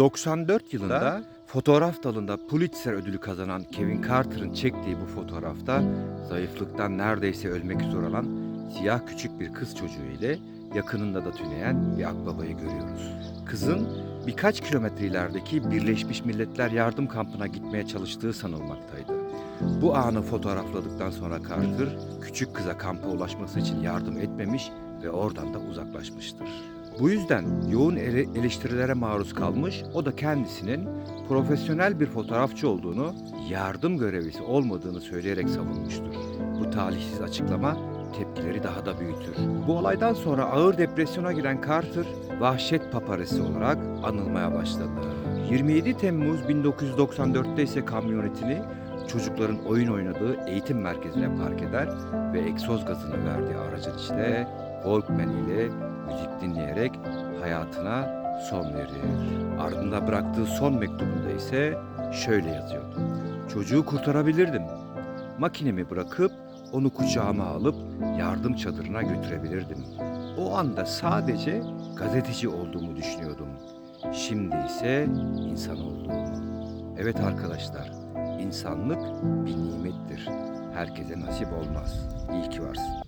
94 yılında fotoğraf dalında Pulitzer ödülü kazanan Kevin Carter'ın çektiği bu fotoğrafta zayıflıktan neredeyse ölmek üzere olan siyah küçük bir kız çocuğu ile yakınında da tüneyen bir akbabayı görüyoruz. Kızın birkaç kilometre ilerideki Birleşmiş Milletler Yardım Kampı'na gitmeye çalıştığı sanılmaktaydı. Bu anı fotoğrafladıktan sonra Carter, küçük kıza kampa ulaşması için yardım etmemiş ve oradan da uzaklaşmıştır. Bu yüzden yoğun ele- eleştirilere maruz kalmış, o da kendisinin profesyonel bir fotoğrafçı olduğunu, yardım görevlisi olmadığını söyleyerek savunmuştur. Bu talihsiz açıklama tepkileri daha da büyütür. Bu olaydan sonra ağır depresyona giren Carter, vahşet paparesi olarak anılmaya başladı. 27 Temmuz 1994'te ise kamyonetini çocukların oyun oynadığı eğitim merkezine park eder ve egzoz gazını verdiği aracın içinde Walkman ile müzik dinleyerek hayatına son verir. Ardında bıraktığı son mektubunda ise şöyle yazıyordu. Çocuğu kurtarabilirdim. Makinemi bırakıp onu kucağıma alıp yardım çadırına götürebilirdim. O anda sadece gazeteci olduğumu düşünüyordum. Şimdi ise insan olduğumu. Evet arkadaşlar, insanlık bir nimettir. Herkese nasip olmaz. İyi ki varsın.